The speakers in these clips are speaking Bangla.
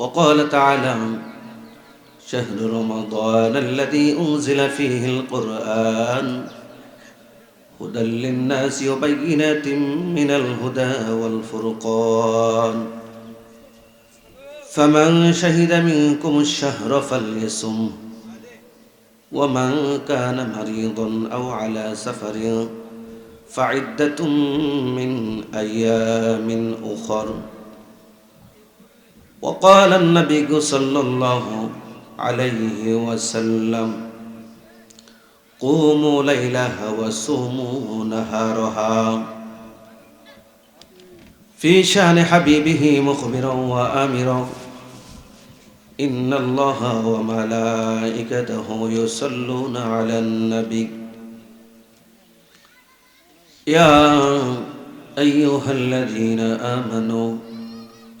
وقال تعالى شهر رمضان الذي أنزل فيه القرآن هدى للناس وبينات من الهدى والفرقان. فمن شهد منكم الشهر فليصم ومن كان مريضا أو على سفر فعدة من أيام أخر. وقال النبي صلى الله عليه وسلم قوموا ليلها وصوموا نهارها. في شأن حبيبه مخبرا وآمرا إن الله وملائكته يصلون على النبي. يا أيها الذين آمنوا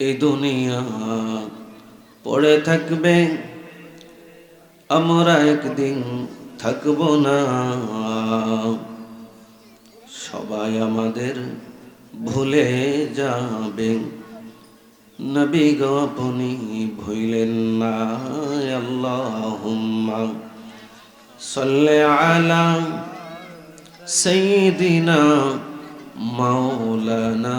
এই দুনিয়া পড়ে থাকবে। আমরা একদিন থাকব না। সবাই আমাদের ভুলে যাবে। নবী গো, আপনি ভুলেন না। আল্লাহুম্মা সাল্লি আলা সাইয়্যিদিনা মাওলানা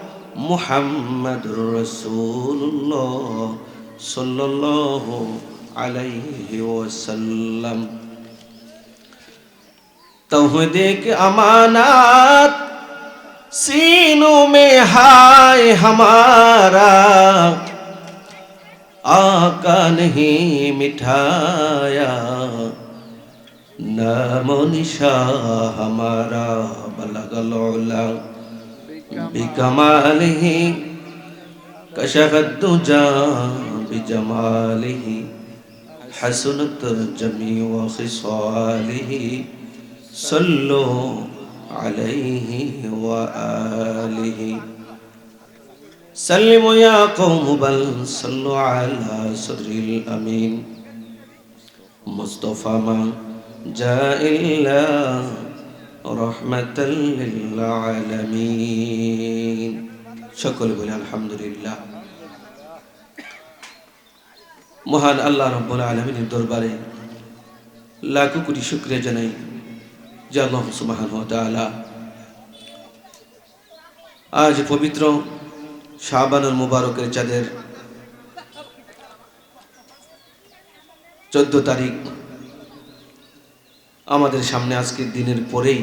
মুহাম্মাদুর রসুল্লাহ সাল্লাহ আলাইহি ওয়াসাল্লাম। তহদিক আমানাত, সিনো মে হায় হামারা आका नहीं मिठाया नामो निशा हमारा बलगलोला بكماله كشف الدجى بجماله حسنت جميع خصاله صلوا عليه وآله. سلموا يا قوم بل صلوا على صدر الأمين. مصطفى ما جاء إلا رحمة للعالمين সকল বলে আলহামদুলিল্লাহ মহান আল্লাহ রব্বুল আলমিনের দরবারে লাখো কোটি শুক্রিয়া জানাই যে আল্লাহ সুবাহান তালা আজ পবিত্র শাহবানুল মুবারকের চাঁদের চোদ্দ তারিখ আমাদের সামনে আজকের দিনের পরেই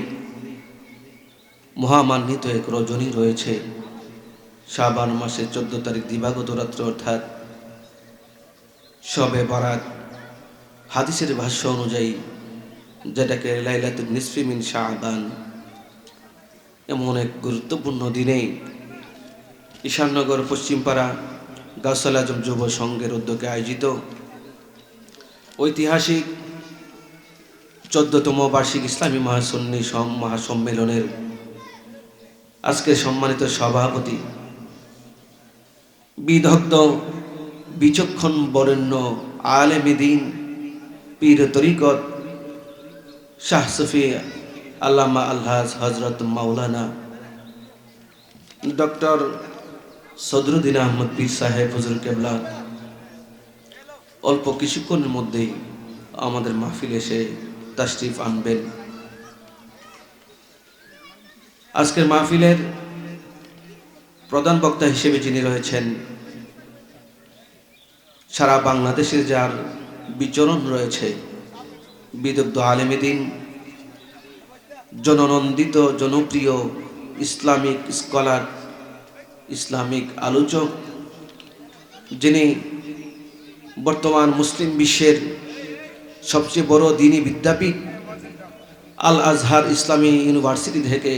মহামান্বিত এক রজনী রয়েছে। শাহবান মাসের চোদ্দ তারিখ দিবাগত রাত্র অর্থাৎ সবে বারাত। হাদিসের ভাষ্য অনুযায়ী যেটাকে লাইলাতুল নিসফিমিন শাহবান এমন এক গুরুত্বপূর্ণ দিনেই ঈশাননগর পশ্চিমপাড়া গাছাল আজম যুব সংঘের উদ্যোগে আয়োজিত ঐতিহাসিক চোদ্দতম বার্ষিক ইসলামী মহাসন্নী মহাসম্মেলনের আজকে সম্মানিত সভাপতি বিদগ্ধ, বিচক্ষণ বরেণ্য আলেমেদিন পীর তরিকত শাহ সফি আল্লামা আলহাজ হজরত মাওলানা ডক্টর সদরুদ্দিন আহমদ পীর সাহেব হুজুর কেবলা। অল্প কিছুক্ষণের মধ্যেই আমাদের মাহফিল এসে তাশরিফ আনবেন। আজকের মাহফিলের প্রধান বক্তা হিসেবে যিনি রয়েছেন, সারা বাংলাদেশের যার বিচরণ রয়েছে, বিদগ্ধ আলেমেদিন, জননন্দিত, জনপ্রিয় ইসলামিক স্কলার, ইসলামিক আলোচক, যিনি বর্তমান মুসলিম বিশ্বের সবচেয়ে বড় দিনী বিদ্যাপীঠ আল আজহার ইসলামী ইউনিভার্সিটি থেকে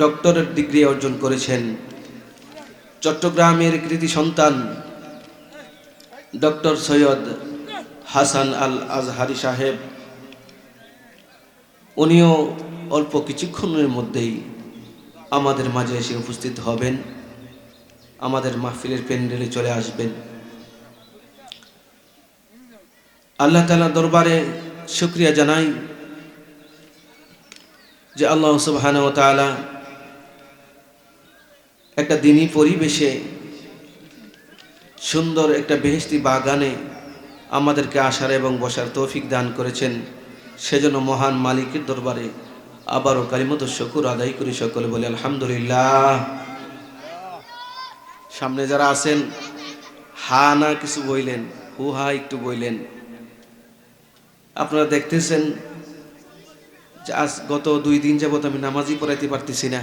ডক্টরেট ডিগ্রি অর্জন করেছেন। চট্টগ্রামের কৃতি সন্তান ডক্টর সৈয়দ হাসান আল আজহারি সাহেব, উনিও অল্প কিছুক্ষণের মধ্যেই আমাদের মাঝে এসে উপস্থিত হবেন, আমাদের মাহফিলের প্যান্ডেলে চলে আসবেন। আল্লাহ তালা দরবারে শুক্রিয়া জানাই যে আল্লাহ সুবহান তালা একটা দিনী পরিবেশে সুন্দর একটা বেহেস্তি বাগানে আমাদেরকে আসার এবং বসার তৌফিক দান করেছেন। সেজন্য মহান মালিকের দরবারে আবারও কালিমত শকুর আদায় করি সকলে বলে আলহামদুলিল্লাহ। সামনে যারা আছেন, হা না কিছু বইলেন, হু হা একটু বইলেন। আপনারা দেখতেছেন যে আজ গত দুই দিন যাবত আমি নামাজই পড়াইতে পারতেছি না।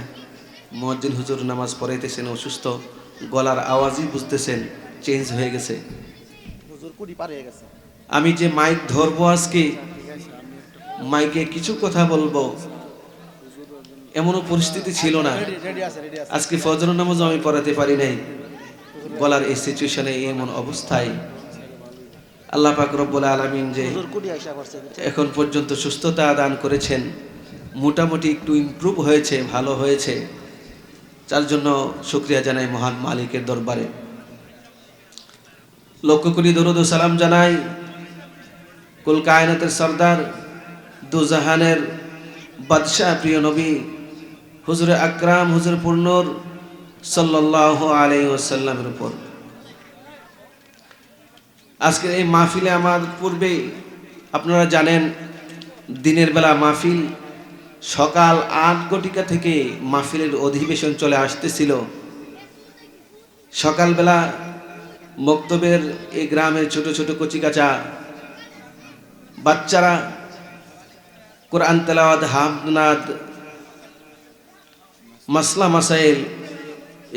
মজ্জিন হুজুর নামাজ পড়াইতেছেন অসুস্থ গলার আওয়াজই বুঝতেছেন চেঞ্জ হয়ে গেছে। আমি যে মাইক ধরবো আজকে মাইকে কিছু কথা বলব। এমনও পরিস্থিতি ছিল না। আজকে ফজর নামাজও আমি পড়াতে পারি নাই। গলার এই সিচুয়েশনে এমন অবস্থায় আল্লাহ পাক রব্বুল আলামিন যে এখন পর্যন্ত সুস্থতা দান করেছেন মোটামুটি একটু ইমপ্রুভ হয়েছে ভালো হয়েছে। যার জন্য শুক্রিয়া জানাই মহান মালিকের দরবারে। লক্ষ কোটি দরুদ সালাম জানাই কুল কায়নাতের সর্দার দুজাহানের বাদশাহ প্রিয় নবী হুজুরে আকরাম হুজুর পূর্ণর সাল্লাহ আলাই ওসাল্লামের উপর। আজকের এই মাহফিলে আমার পূর্বে আপনারা জানেন, দিনের বেলা মাহফিল সকাল আট ঘটিকা থেকে মাহফিলের অধিবেশন চলে আসতেছিল। সকালবেলা মক্তবের এই গ্রামের ছোট ছোট কচিকাচা বাচ্চারা কোরআন তেলাওয়াত হামনাদ মাসলা, মাসাইল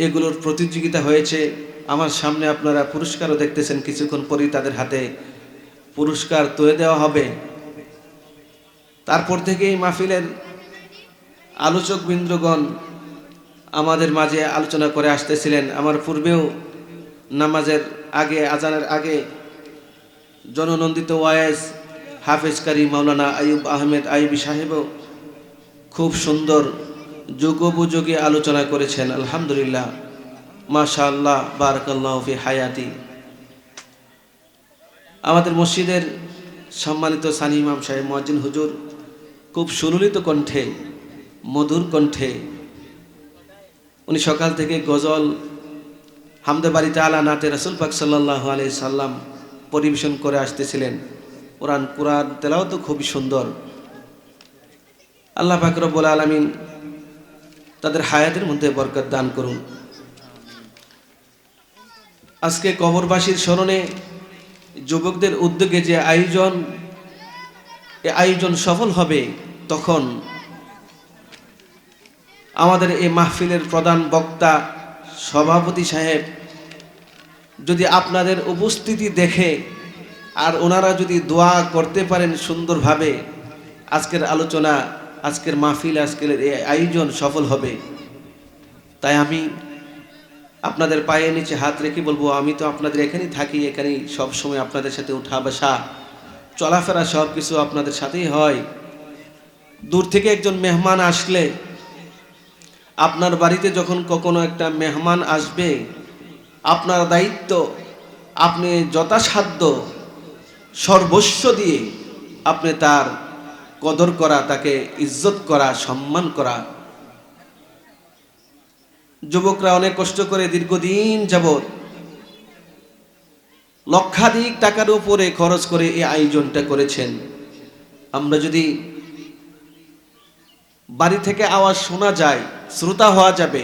এগুলোর প্রতিযোগিতা হয়েছে। আমার সামনে আপনারা পুরস্কারও দেখতেছেন, কিছুক্ষণ পরেই তাদের হাতে পুরস্কার তুলে দেওয়া হবে। তারপর থেকেই মাহফিলের আলোচক বৃন্দগণ আমাদের মাঝে আলোচনা করে আসতেছিলেন। আমার পূর্বেও নামাজের আগে, আজানের আগে জননন্দিত ওয়ায়েজ হাফেজ কারি মাওলানা আয়ুব আহমেদ আইবি সাহেবও খুব সুন্দর যুগোপযোগী আলোচনা করেছেন। আলহামদুলিল্লাহ। মাশা আল্লাহ বারকাল্লাহ ফি হায়াতি। আমাদের মসজিদের সম্মানিত সানি ইমাম সাহেব মজিন হুজুর, খুব সুললিত কণ্ঠে, মধুর কণ্ঠে, উনি সকাল থেকে গজল, হামদে বাড়িতে আলা নাতে রাসুল পাক সাল্লাহ আলি সাল্লাম পরিবেশন করে আসতেছিলেন। কোরআন কোরআন তেলাও তো খুবই সুন্দর। আল্লাহ পাক আলমিন তাদের হায়াতের মধ্যে বরকত দান করুন। আজকে কবরবাসীর স্মরণে যুবকদের উদ্যোগে যে আয়োজন, এ আয়োজন সফল হবে, তখন আমাদের এই মাহফিলের প্রধান বক্তা সভাপতি সাহেব যদি আপনাদের উপস্থিতি দেখে আর ওনারা যদি দোয়া করতে পারেন সুন্দরভাবে, আজকের আলোচনা, আজকের মাহফিল, আজকের এই আয়োজন সফল হবে। তাই আমি আপনাদের পায়ে নিচে হাত রেখে বলব, আমি তো আপনাদের এখানেই থাকি, এখানেই সব সময় আপনাদের সাথে উঠা বসা। চলাফেরা সব কিছু আপনাদের সাথেই হয়। দূর থেকে একজন মেহমান আসলে, আপনার বাড়িতে যখন কখনো একটা মেহমান আসবে, আপনার দায়িত্ব, আপনি যথাসাধ্য সর্বস্ব দিয়ে আপনি তার কদর করা, তাকে ইজ্জত করা, সম্মান করা যুবকরা অনেক কষ্ট করে দীর্ঘদিন যাবৎ লক্ষাধিক টাকার উপরে খরচ করে এই আয়োজনটা করেছেন। আমরা যদি বাড়ি থেকে আওয়াজ শোনা যায়, শ্রোতা হওয়া যাবে,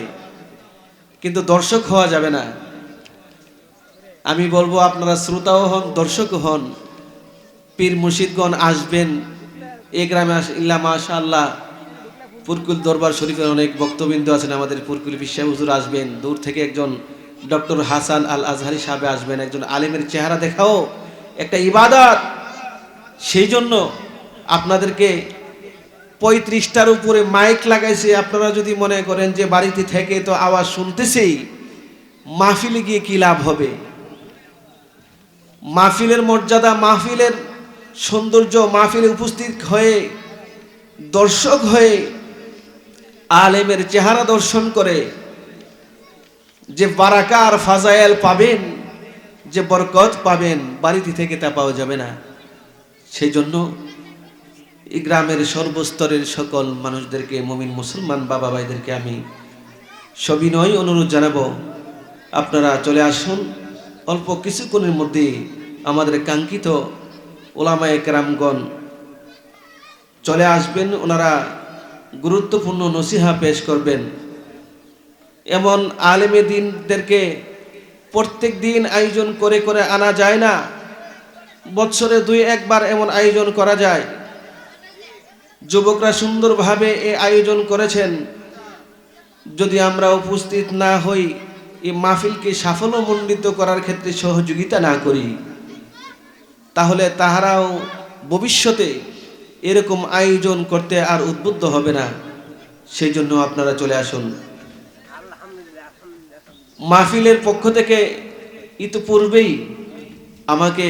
কিন্তু দর্শক হওয়া যাবে না। আমি বলব, আপনারা শ্রোতাও হন দর্শক হন। পীর মুর্শিদগণ আসবেন, এ গ্রামে আস, ইল্লা মাশা আল্লাহ পুরকুল দরবার শরীফের অনেক বক্তবৃন্দ আছেন, আমাদের পুরকুল বিশ্বাস হুজুর আসবেন। দূর থেকে একজন ডক্টর হাসান আল আজহারি সাহেব আসবেন, একজন আলেমের চেহারা দেখাও, একটা ইবাদত। সেই জন্য আপনাদেরকে পঁয়ত্রিশটার উপরে মাইক লাগাইছে। আপনারা যদি মনে করেন যে বাড়িতে থেকে তো আওয়াজ শুনতেছেই, মাহফিলে গিয়ে কি লাভ হবে? মাহফিলের মর্যাদা, মাহফিলের সৌন্দর্য, মাহফিলে উপস্থিত হয়ে, দর্শক হয়ে আলেমের চেহারা দর্শন করে যে বারাকার ফাজায়েল পাবেন, যে বরকত পাবেন বাড়িতে থেকে তা পাওয়া যাবে না। সেই জন্য এই গ্রামের সর্বস্তরের সকল মানুষদেরকে, মমিন মুসলমান বাবা ভাইদেরকে আমি সবিনয় অনুরোধ জানাব। আপনারা চলে আসুন। অল্প কিছুক্ষণের মধ্যে আমাদের কাঙ্ক্ষিত ওলামায়ে কেরামগণ চলে আসবেন। ওনারা গুরুত্বপূর্ণ নসিহা পেশ করবেন। এমন আলেমে দিনদেরকে প্রত্যেক দিন আয়োজন করে করে আনা যায় না। বৎসরে দুই একবার এমন আয়োজন করা যায়। যুবকরা সুন্দরভাবে এ আয়োজন করেছেন। যদি আমরা উপস্থিত না হই এই মাহফিলকে সাফল্যমণ্ডিত করার ক্ষেত্রে সহযোগিতা না করি, তাহলে তাহারাও ভবিষ্যতে এরকম আয়োজন করতে আর উদ্বুদ্ধ হবে না। সেই জন্য আপনারা চলে আসুন। মাহফিলের পক্ষ থেকে ইতিপূর্বেই আমাকে